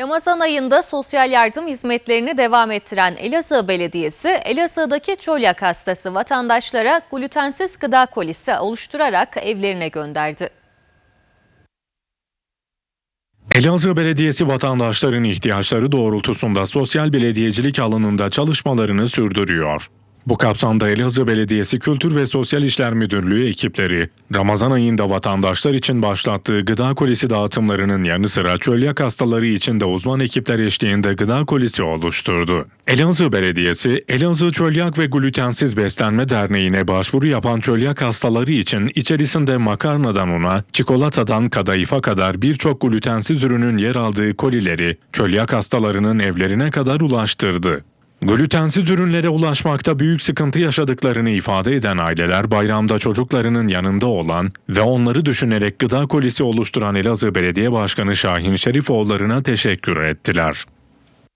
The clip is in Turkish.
Ramazan ayında sosyal yardım hizmetlerini devam ettiren Elazığ Belediyesi, Elazığ'daki çölyak hastası vatandaşlara glutensiz gıda kolisi oluşturarak evlerine gönderdi. Elazığ Belediyesi vatandaşların ihtiyaçları doğrultusunda sosyal belediyecilik alanında çalışmalarını sürdürüyor. Bu kapsamda Elazığ Belediyesi Kültür ve Sosyal İşler Müdürlüğü ekipleri, Ramazan ayında vatandaşlar için başlattığı gıda kolisi dağıtımlarının yanı sıra çölyak hastaları için de uzman ekipler eşliğinde gıda kolisi oluşturdu. Elazığ Belediyesi, Elazığ Çölyak ve Glutensiz Beslenme Derneği'ne başvuru yapan çölyak hastaları için içerisinde makarnadan una, çikolatadan kadayıfa kadar birçok glutensiz ürünün yer aldığı kolileri çölyak hastalarının evlerine kadar ulaştırdı. Glutensiz ürünlere ulaşmakta büyük sıkıntı yaşadıklarını ifade eden aileler bayramda çocuklarının yanında olan ve onları düşünerek gıda kolisi oluşturan Elazığ Belediye Başkanı Şahin Şerifoğulları'na teşekkür ettiler.